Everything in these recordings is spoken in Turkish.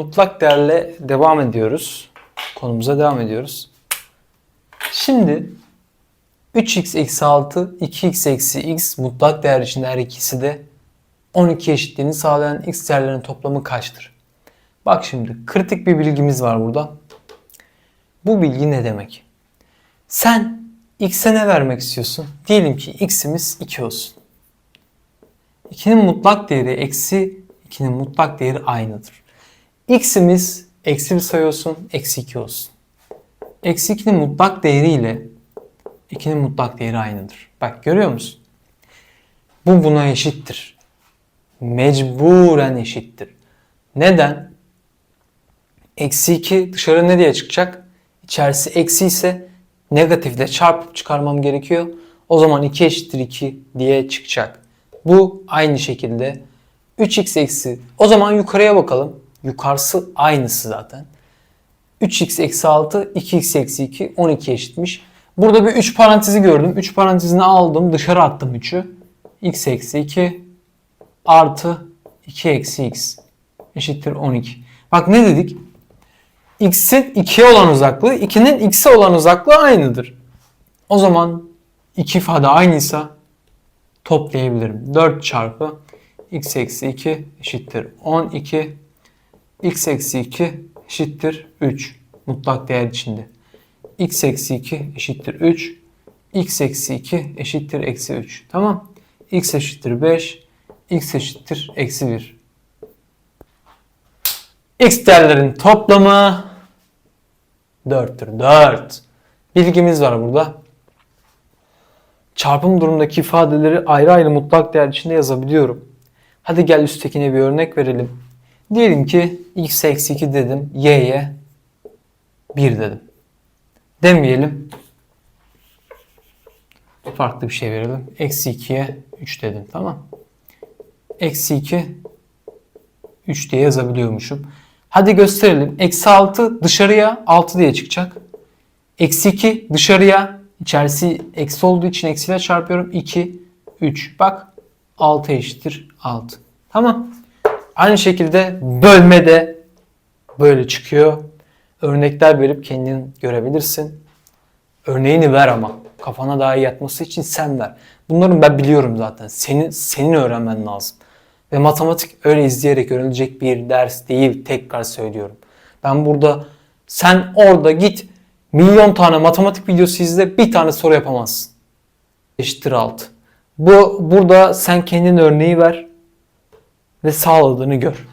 mutlak değerle devam ediyoruz. Konumuza devam ediyoruz. Şimdi 3x eksi 6, 2x eksi x mutlak değer içinde her ikisi de 12 eşitliğini sağlayan x değerlerinin toplamı kaçtır? Bak şimdi kritik bir bilgimiz var burada. Bu bilgi ne demek? Sen x'e ne vermek istiyorsun? Diyelim ki x'imiz 2 olsun. 2'nin mutlak değeri eksi 2'nin mutlak değeri aynıdır. X'imiz eksi bir sayı olsun, eksi 2 olsun. Eksi 2'nin mutlak değeri ile 2'nin mutlak değeri aynıdır. Bak görüyor musun? Bu buna eşittir. Mecburen eşittir. Neden? Eksi 2 dışarı ne diye çıkacak? İçerisi eksi ise negatifle çarpıp çıkarmam gerekiyor. O zaman 2 eşittir 2 diye çıkacak. Bu aynı şekilde 3x eksi. O zaman yukarıya bakalım. Yukarısı aynısı zaten. 3x eksi 6, 2x eksi 2, 12 eşitmiş. Burada bir 3 parantezi gördüm. 3 parantezini aldım. Dışarı attım 3'ü. x eksi 2 artı 2 eksi x eşittir 12. Bak ne dedik? x'in 2'ye olan uzaklığı 2'nin x'e olan uzaklığı aynıdır. O zaman iki ifade aynıysa toplayabilirim. 4 çarpı x eksi 2 eşittir 12. x eksi 2 eşittir 3. Mutlak değer içinde. x eksi 2 eşittir 3. x eksi 2 eşittir eksi 3. Tamam. x eşittir 5. x eşittir eksi 1. x değerlerin toplamı 4'tür. 4. Bilgimiz var burada. Çarpım durumundaki ifadeleri ayrı ayrı mutlak değer içinde yazabiliyorum. Hadi gel üsttekine bir örnek verelim. Diyelim ki x eksi 2 dedim. y'ye 1 dedim. Demeyelim. Farklı bir şey verelim. Eksi 2'ye 3 dedim. Tamam. Eksi 2 3 diye yazabiliyormuşum. Hadi gösterelim. Eksi 6 dışarıya 6 diye çıkacak. Eksi 2 dışarıya içerisi eksi olduğu için eksiyle çarpıyorum. 2, 3. Bak 6 eşittir 6. Tamam. Aynı şekilde bölme de böyle çıkıyor. Örnekler verip kendin görebilirsin. Örneğini ver ama. Kafana daha iyi yatması için sen ver. Bunları ben biliyorum zaten. Senin, senin öğrenmen lazım. Ve matematik öyle izleyerek öğrenilecek bir ders değil. Tekrar söylüyorum. Ben burada sen orada git milyon tane matematik videosu izle bir tane soru yapamazsın. Eşittir 6. Bu burada sen kendin örneği ver ve sağladığını gör.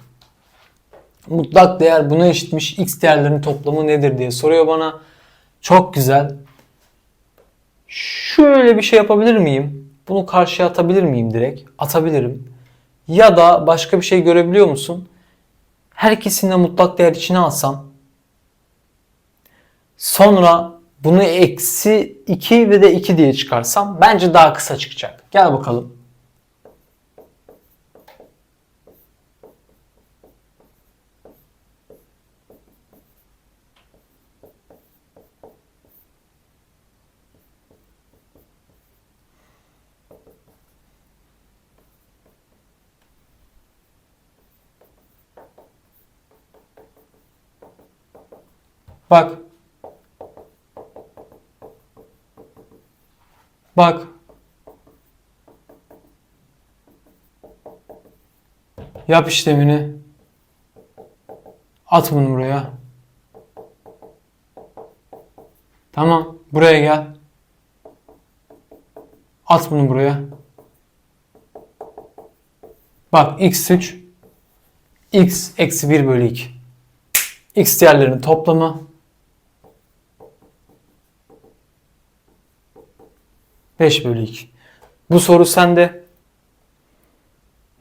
Mutlak değer buna eşitmiş. X değerlerinin toplamı nedir diye soruyor bana. Çok güzel. Şöyle bir şey yapabilir miyim? Bunu karşıya atabilir miyim direkt? Atabilirim. Ya da başka bir şey görebiliyor musun? Her ikisini de mutlak değer içine alsam. Sonra bunu eksi 2 ve de 2 diye çıkarsam bence daha kısa çıkacak. Gel bakalım. Bak. Bak. Yap işlemini. At bunu buraya. Tamam. Buraya gel. At bunu buraya. Bak x3 x eksi 1 bölü 2. x değerlerinin toplamı 5 bölü 2. Bu soru sende.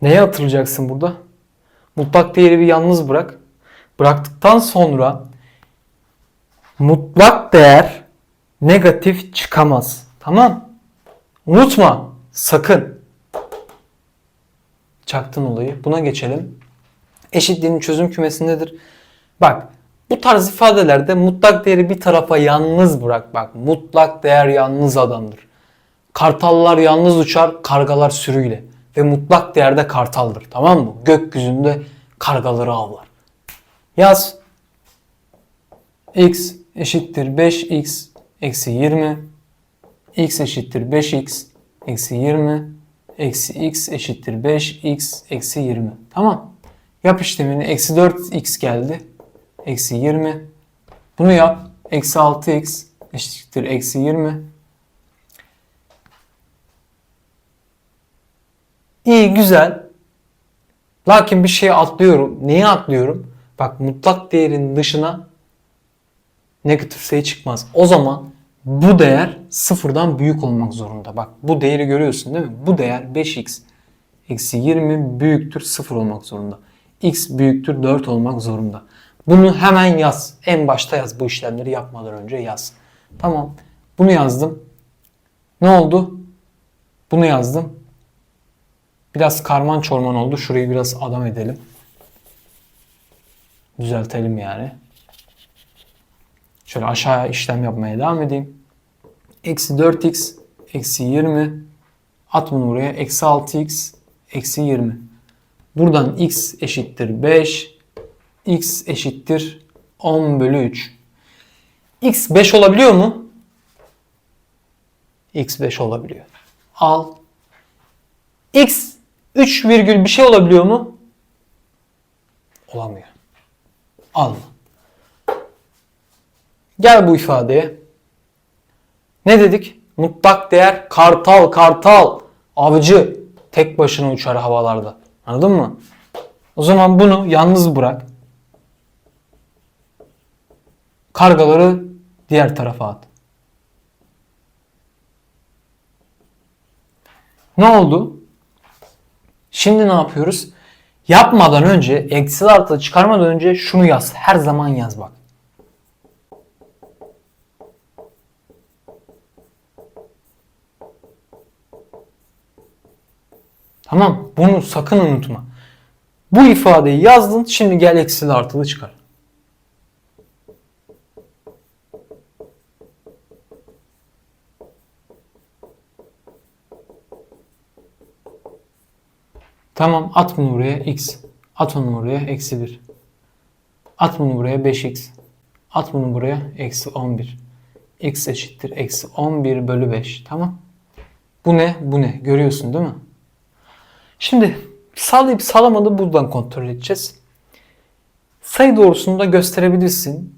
Neye hatırlayacaksın burada? Mutlak değeri bir yalnız bırak. Bıraktıktan sonra mutlak değer negatif çıkamaz. Tamam? Unutma. Sakın. Çaktın olayı. Buna geçelim. Eşitliğin çözüm kümesi nedir? Bak bu tarz ifadelerde mutlak değeri bir tarafa yalnız bırak. Bak mutlak değer yalnız adamdır. Kartallar yalnız uçar, kargalar sürüyle. Ve mutlak değerde kartaldır. Tamam mı? Gökyüzünde kargaları avlar. Yaz. x eşittir 5x eksi 20. x eşittir 5x eksi 20. Eksi x eşittir 5x eksi 20. Tamam. Yap işlemini. Eksi 4x geldi. Eksi 20. Bunu yap. Eksi 6x eşittir eksi 20. İyi güzel. Lakin bir şeyi atlıyorum. Neyi atlıyorum? Bak mutlak değerin dışına negatif sayı çıkmaz. O zaman bu değer sıfırdan büyük olmak zorunda. Bak bu değeri görüyorsun değil mi? Bu değer 5x eksi 20 büyüktür 0 olmak zorunda. x büyüktür 4 olmak zorunda. Bunu hemen yaz. En başta yaz. Bu işlemleri yapmadan önce yaz. Tamam. Bunu yazdım. Ne oldu? Bunu yazdım. Biraz karman çorman oldu. Şurayı biraz adam edelim. Düzeltelim yani. Şöyle aşağıya işlem yapmaya devam edeyim. Eksi 4x eksi 20 at bunu buraya. Eksi 6x eksi 20. Buradan x eşittir 5. x eşittir 10 bölü 3. x 5 olabiliyor mu? x 5 olabiliyor. Al. x 3 virgül bir şey olabiliyor mu? Olamıyor. Alma. Gel bu ifadeye. Ne dedik? Mutlak değer kartal kartal avcı tek başına uçar havalarda. Anladın mı? O zaman bunu yalnız bırak. Kargaları diğer tarafa at. Ne oldu? Şimdi ne yapıyoruz? Yapmadan önce, eksi artı çıkarmadan önce şunu yaz. Her zaman yaz bak. Tamam. Bunu sakın unutma. Bu ifadeyi yazdın. Şimdi gel eksili artılı çıkar. Tamam at bunu buraya x. At onu buraya eksi 1. At bunu buraya 5x. At bunu buraya eksi 11. x eşittir eksi 11 bölü 5. Tamam. Bu ne? Bu ne? Görüyorsun değil mi? Şimdi sağlayıp sağlamadığı buradan kontrol edeceğiz. Sayı doğrusunu da gösterebilirsin.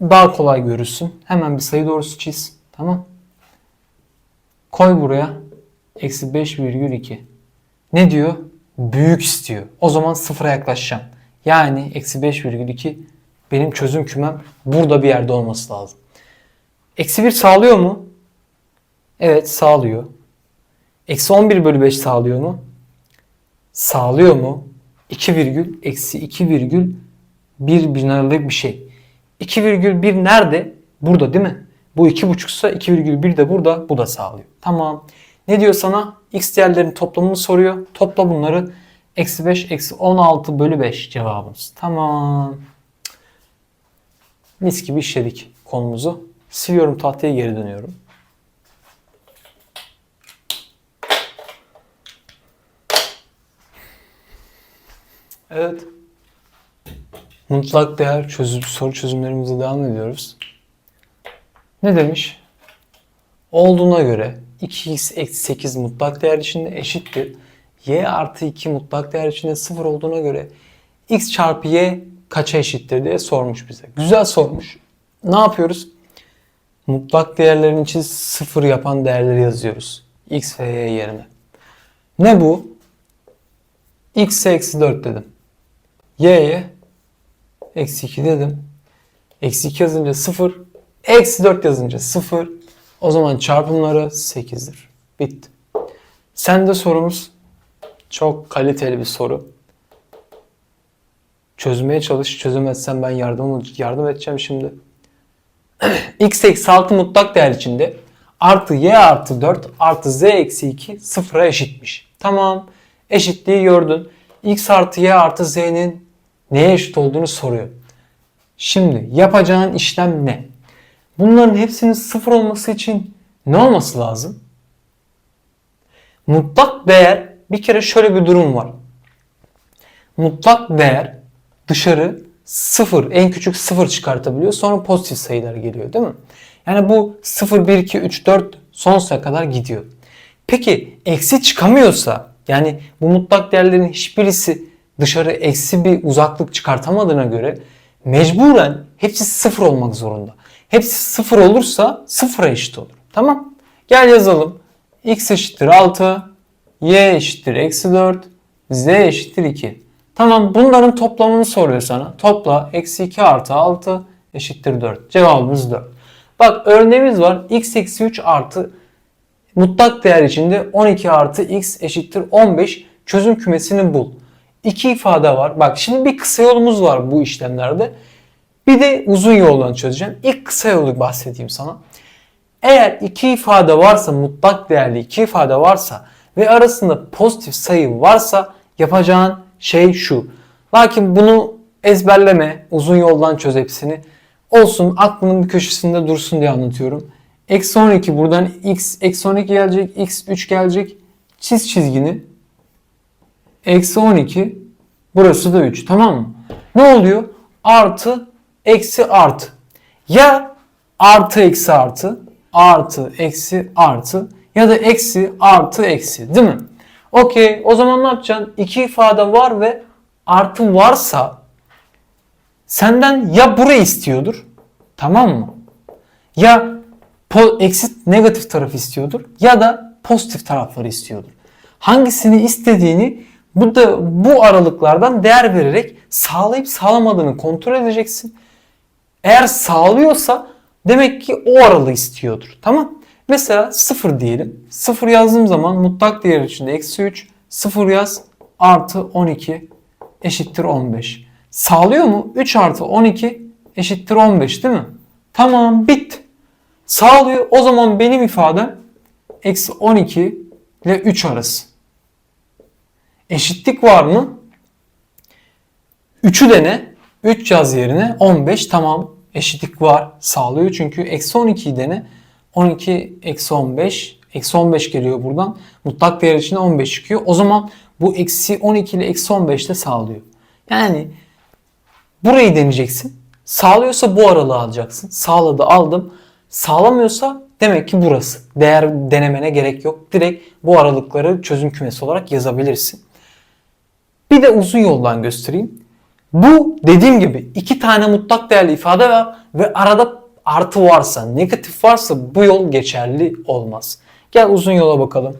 Daha kolay görürsün. Hemen bir sayı doğrusu çiz. Tamam. Koy buraya. Eksi 5,2. Ne diyor? Büyük istiyor. O zaman sıfıra yaklaşacağım. Yani eksi 5,2 benim çözüm kümem burada bir yerde olması lazım. Eksi 1 sağlıyor mu? Evet sağlıyor. Eksi 11 bölü 5 sağlıyor mu? Sağlıyor mu? 2 virgül eksi 2 virgül 1 bin aralık bir şey. 2 virgül 1 nerede? Burada değil mi? Bu 2,5 ise 2 virgül 1 de burada. Bu da sağlıyor. Tamam. Ne diyor sana? X değerlerinin toplamını soruyor. Topla bunları. Eksi 5, eksi 16 bölü 5 cevabımız. Tamam. Mis gibi işledik konumuzu. Siliyorum tahtaya geri dönüyorum. Evet. Mutlak değer çözüm, soru çözümlerimize devam ediyoruz. Ne demiş? Olduğuna göre 2x eksi 8 mutlak değer içinde eşittir. y artı 2 mutlak değer içinde 0 olduğuna göre x çarpı y kaça eşittir diye sormuş bize. Güzel sormuş. Ne yapıyoruz? Mutlak değerlerin için 0 yapan değerleri yazıyoruz. x ve y yerine. Ne bu? x'e eksi 4 dedim. y'ye eksi 2 dedim. Eksi 2 yazınca 0. Eksi 4 yazınca 0. O zaman çarpımları 8'dir. Bitti. Sen de sorumuz çok kaliteli bir soru. Çözmeye çalış. Çözemezsen ben yardım yardım edeceğim şimdi. x eksi 6 mutlak değer içinde artı y artı 4 artı z eksi 2 sıfıra eşitmiş. Tamam. Eşitliği gördün. x artı y artı z'nin neye eşit olduğunu soruyor. Şimdi yapacağın işlem ne? Bunların hepsinin sıfır olması için ne olması lazım? Mutlak değer bir kere şöyle bir durum var. Mutlak değer dışarı 0 en küçük 0 çıkartabiliyor. Sonra pozitif sayılar geliyor değil mi? Yani bu 0, 1, 2, 3, 4 sonsuza kadar gidiyor. Peki eksi çıkamıyorsa yani bu mutlak değerlerin hiçbirisi dışarı eksi bir uzaklık çıkartamadığına göre mecburen hepsi sıfır olmak zorunda. Hepsi sıfır olursa sıfıra eşit olur. Tamam. Gel yazalım. x eşittir 6, y eşittir eksi 4, z eşittir 2. Tamam bunların toplamını soruyor sana. Topla eksi 2 artı 6 eşittir 4. Cevabımız 4. Bak örneğimiz var. x eksi 3 artı mutlak değer içinde 12 artı x eşittir 15 çözüm kümesini bul. İki ifade var. Bak şimdi bir kısa yolumuz var bu işlemlerde. Bir de uzun yoldan çözeceğim. İlk kısa yolu bahsedeyim sana. Eğer iki ifade varsa, mutlak değerli iki ifade varsa ve arasında pozitif sayı varsa yapacağın şey şu. Lakin bunu ezberleme, uzun yoldan çöz hepsini. Olsun aklının bir köşesinde dursun diye anlatıyorum. Eksi 12 buradan x, eksi 12 gelecek, x 3 gelecek. Çiz çizgini. Eksi 12, burası da 3 tamam mı? Ne oluyor? Artı, eksi artı. Ya artı eksi artı, artı eksi artı ya da eksi artı eksi değil mi? Okey o zaman ne yapacaksın? İki ifade var ve artı varsa senden ya burayı istiyordur tamam mı? Ya eksi negatif taraf istiyordur ya da pozitif tarafları istiyordur. Hangisini istediğini bu da bu aralıklardan değer vererek sağlayıp sağlamadığını kontrol edeceksin. Eğer sağlıyorsa demek ki o aralığı istiyordur. Tamam. Mesela 0 diyelim. 0 yazdığım zaman mutlak değer içinde eksi 3. 0 yaz artı 12 eşittir 15. Sağlıyor mu? 3 artı 12 eşittir 15 değil mi? Tamam bitti. Sağlıyor. O zaman benim ifadem eksi 12 ile 3 arası. Eşitlik var mı? 3'ü dene. 3 yaz yerine 15 tamam eşitlik var sağlıyor. Çünkü eksi 12'yi dene. 12 eksi 15 eksi 15 geliyor buradan. Mutlak değer içinde 15 çıkıyor. O zaman bu eksi 12 ile eksi 15 de sağlıyor. Yani burayı deneyeceksin. Sağlıyorsa bu aralığı alacaksın. Sağladı aldım. Sağlamıyorsa demek ki burası. Değer denemene gerek yok. Direkt bu aralıkları çözüm kümesi olarak yazabilirsin. Bir de uzun yoldan göstereyim. Bu dediğim gibi iki tane mutlak değerli ifade var ve arada artı varsa, negatif varsa bu yol geçerli olmaz. Gel uzun yola bakalım.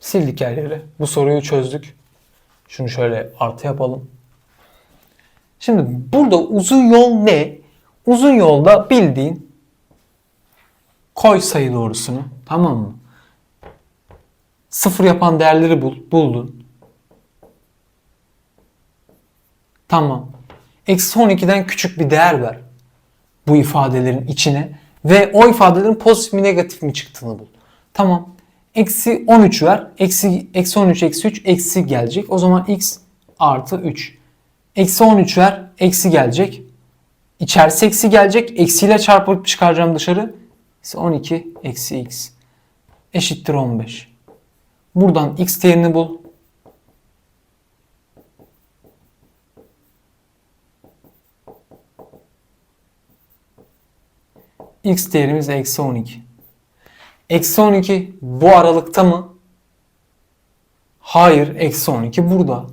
Sildik her yeri. Bu soruyu çözdük. Şunu şöyle artı yapalım. Şimdi burada uzun yol ne? Uzun yolda bildiğin koy sayı doğrusunu. Tamam mı? Sıfır yapan değerleri bul, buldun. Tamam. Eksi 12'den küçük bir değer ver. Bu ifadelerin içine. Ve o ifadelerin pozitif mi negatif mi çıktığını bul. Tamam. Eksi 13 ver. Eksi, eksi 13 eksi 3 eksi gelecek. O zaman x artı 3. Eksi 13 ver. Eksi gelecek. İçerisi eksi gelecek. Eksiyle çarpıp çıkaracağım dışarı. Eksi 12 eksi x eşittir 15. Buradan x değerini bul. x değerimiz eksi 12. Eksi 12 bu aralıkta mı? Hayır, eksi 12 burada.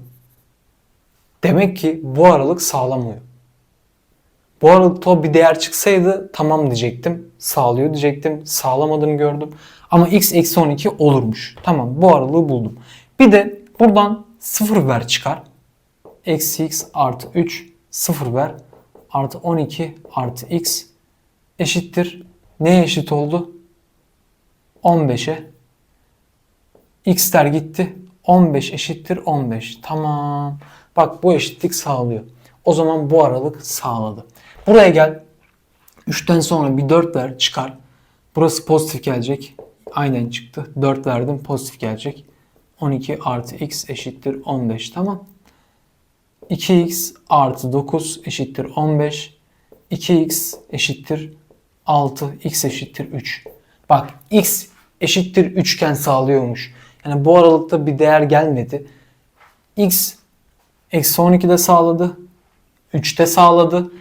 Demek ki bu aralık sağlamıyor. Bu aralıkta bir değer çıksaydı tamam diyecektim. Sağlıyor diyecektim. Sağlamadığını gördüm. Ama x eksi 12 olurmuş. Tamam bu aralığı buldum. Bir de buradan 0 ver çıkar. Eksi x artı 3 0 ver. Artı 12 artı x eşittir. Neye eşit oldu? 15'e. x'ler gitti. 15 eşittir 15. Tamam. Bak bu eşitlik sağlıyor. O zaman bu aralık sağladı. Buraya gel. 3'ten sonra bir 4 ver çıkar. Burası pozitif gelecek. Aynen çıktı. 4 verdim pozitif gelecek. 12 artı x eşittir 15 tamam. 2x artı 9 eşittir 15. 2x eşittir 6. x eşittir 3. Bak x eşittir üçgen sağlıyormuş. Yani bu aralıkta bir değer gelmedi. x eksi 12'de sağladı. 3'te sağladı.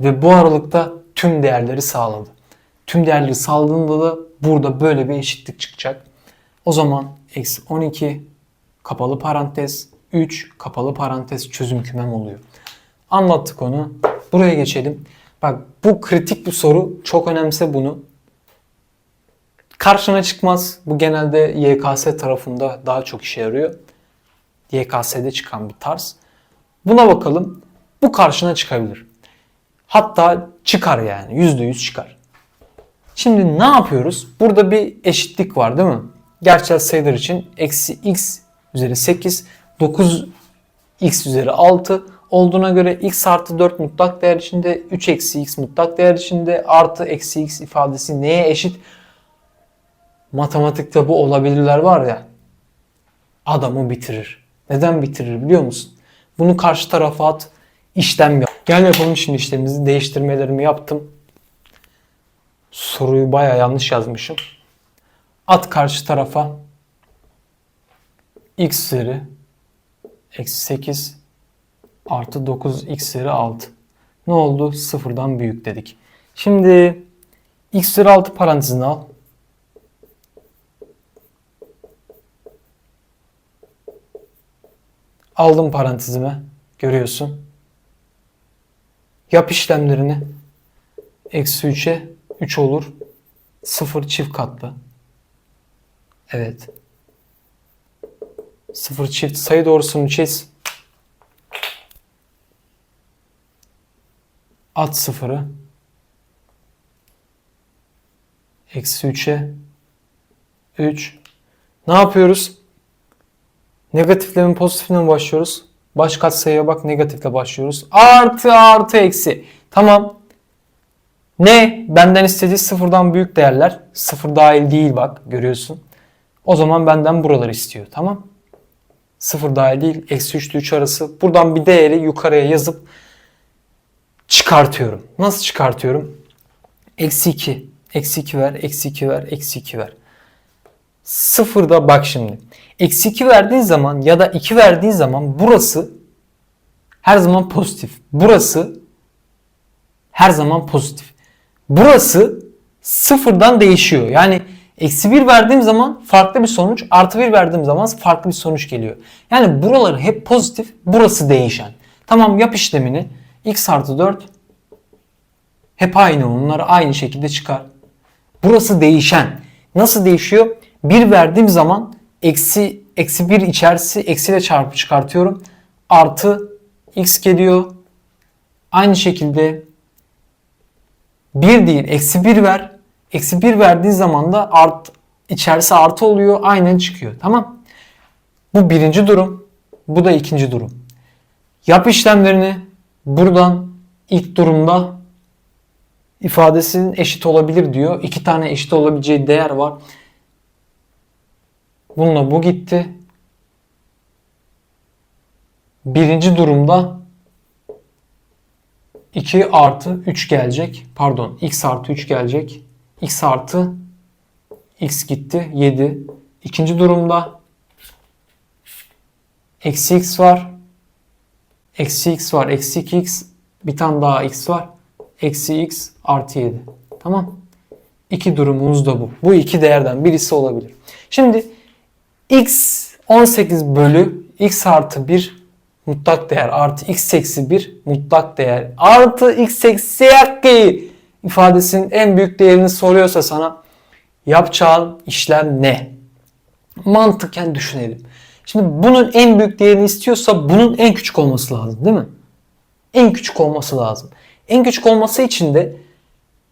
Ve bu aralıkta tüm değerleri sağladı. Tüm değerleri sağladığında da burada böyle bir eşitlik çıkacak. O zaman eksi 12 kapalı parantez 3 kapalı parantez çözüm kümem oluyor. Anlattık onu. Buraya geçelim. Bak bu kritik bir soru. Çok önemse bunu. Karşına çıkmaz. Bu genelde YKS tarafında daha çok işe yarıyor. YKS'de çıkan bir tarz. Buna bakalım. Bu karşına çıkabilir. Hatta çıkar yani. %100 çıkar. Şimdi ne yapıyoruz? Burada bir eşitlik var değil mi? Gerçel sayılar için eksi x üzeri 8, 9 x üzeri 6 olduğuna göre x artı 4 mutlak değer içinde 3 eksi x mutlak değer içinde artı eksi x ifadesi neye eşit? Matematikte bu olabilirler var ya adamı bitirir. Neden bitirir biliyor musun? Bunu karşı tarafa at işlem yap. Gel yapalım şimdi işlemimizi. Değiştirmelerimi yaptım. Soruyu baya yanlış yazmışım. At karşı tarafa x üzeri eksi 8 artı 9 x üzeri 6. Ne oldu? Sıfırdan büyük dedik. Şimdi x üzeri 6 parantezini al. Aldım parantezime. Görüyorsun. Yap işlemlerini. Eksi 3'e 3 olur. 0 çift katlı. Evet. 0 çift sayı doğrusunu çiz. At sıfırı. Eksi 3'e 3. Ne yapıyoruz? Negatifle mi pozitifle mi başlıyoruz? Baş katsayıya bak negatifle başlıyoruz. Artı artı eksi. Tamam. Ne? Benden istediği sıfırdan büyük değerler. Sıfır dahil değil bak görüyorsun. O zaman benden buraları istiyor. Tamam. Sıfır dahil değil. Eksi 3 ile 3 arası. Buradan bir değeri yukarıya yazıp çıkartıyorum. Nasıl çıkartıyorum? Eksi 2. Eksi 2 ver. Eksi 2 ver. Eksi 2 ver. Sıfırda bak şimdi. Eksi 2 verdiğin zaman ya da 2 verdiğin zaman burası her zaman pozitif. Burası her zaman pozitif. Burası sıfırdan değişiyor. Yani eksi 1 verdiğim zaman farklı bir sonuç, artı 1 verdiğim zaman farklı bir sonuç geliyor. Yani buraları hep pozitif, burası değişen. Tamam yap işlemini. x artı 4 hep aynı onlar aynı şekilde çıkar. Burası değişen. Nasıl değişiyor? 1 verdiğim zaman eksi eksi 1 içerisi eksiyle çarpı çıkartıyorum. Artı x geliyor. Aynı şekilde 1 değil eksi 1 ver. Eksi 1 verdiği zaman da art, içerisi artı oluyor. Aynen çıkıyor. Tamam. Bu birinci durum. Bu da ikinci durum. Yap işlemlerini buradan ilk durumda ifadesinin eşit olabilir diyor. İki tane eşit olabileceği değer var. Bununla bu gitti. Birinci durumda 2 artı 3 gelecek. Pardon x artı 3 gelecek. x artı x gitti 7. İkinci durumda eksi x var. Eksi x var. Eksi 2x. Bir tane daha x var. Eksi x artı 7. Tamam. İki durumumuz da bu. Bu iki değerden birisi olabilir. Şimdi x 18 bölü x artı 1 mutlak değer artı x eksi 1 mutlak değer artı x eksi 2 ifadesinin en büyük değerini soruyorsa sana yapacağın işlem ne? Mantıken düşünelim. Şimdi bunun en büyük değerini istiyorsa bunun en küçük olması lazım değil mi? En küçük olması lazım. En küçük olması için de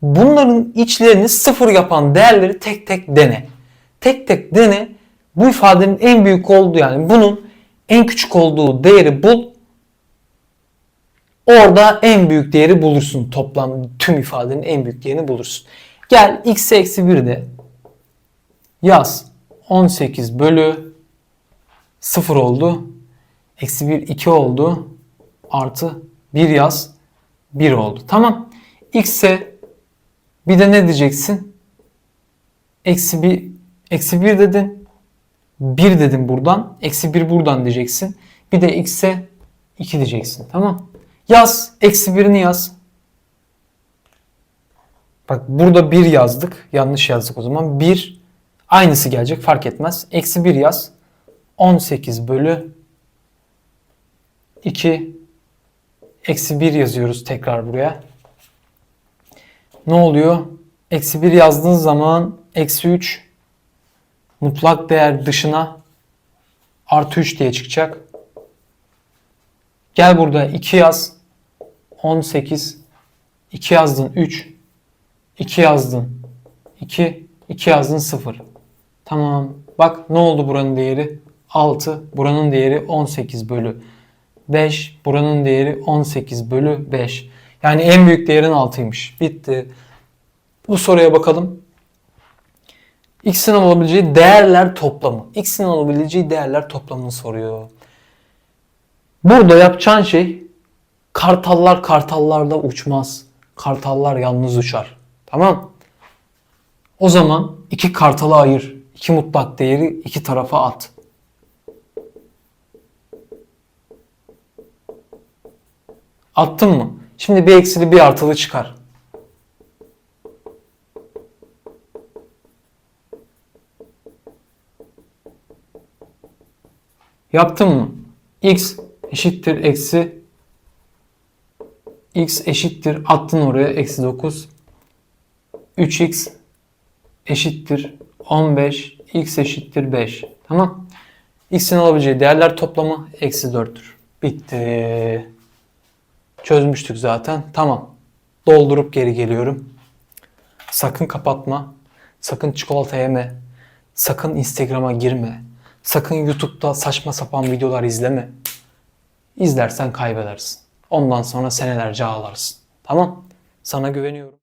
bunların içlerini sıfır yapan değerleri tek tek dene. Tek tek dene. Bu ifadenin en büyük olduğu yani bunun en küçük olduğu değeri bul. Orada en büyük değeri bulursun. Toplam tüm ifadenin en büyük değerini bulursun. Gel x eksi 1 de yaz. 18 bölü 0 oldu. Eksi 1 2 oldu. Artı 1 yaz. 1 oldu. Tamam. X'e bir de ne diyeceksin? Eksi 1 Eksi 1 dedin. 1 dedim buradan. Eksi 1 buradan diyeceksin. Bir de x'e 2 diyeceksin. Tamam. Yaz. Eksi 1'ini yaz. Bak burada 1 yazdık. Yanlış yazdık o zaman. 1 aynısı gelecek fark etmez. Eksi 1 yaz. 18 bölü 2 eksi 1 yazıyoruz tekrar buraya. Ne oluyor? Eksi 1 yazdığın zaman eksi 3 mutlak değer dışına artı 3 diye çıkacak. Gel burada 2 yaz. 18 2 yazdın 3 2 yazdın 2 2 yazdın 0. Tamam. Bak ne oldu buranın değeri? 6. Buranın değeri 18 bölü 5. Buranın değeri 18 bölü 5. Yani en büyük değerin 6'ymış. Bitti. Bu soruya bakalım. X'in alabileceği değerler toplamı. X'in alabileceği değerler toplamını soruyor. Burada yapacağın şey kartallar kartallarda uçmaz. Kartallar yalnız uçar. Tamam? O zaman iki kartalı ayır. İki mutlak değeri iki tarafa at. Attın mı? Şimdi bir eksili bir artılı çıkar. Yaptın mı? x eşittir eksi x eşittir attın oraya eksi 9 3x eşittir 15 x eşittir 5 tamam. X'in alabileceği değerler toplamı eksi 4'tür bitti. Çözmüştük zaten. Tamam. Doldurup geri geliyorum. Sakın kapatma. Sakın çikolata yeme. Sakın instagram'a girme sakın youtube'da saçma sapan videolar izleme İzlersen kaybedersin. Ondan sonra senelerce ağlarsın. Tamam? Sana güveniyorum.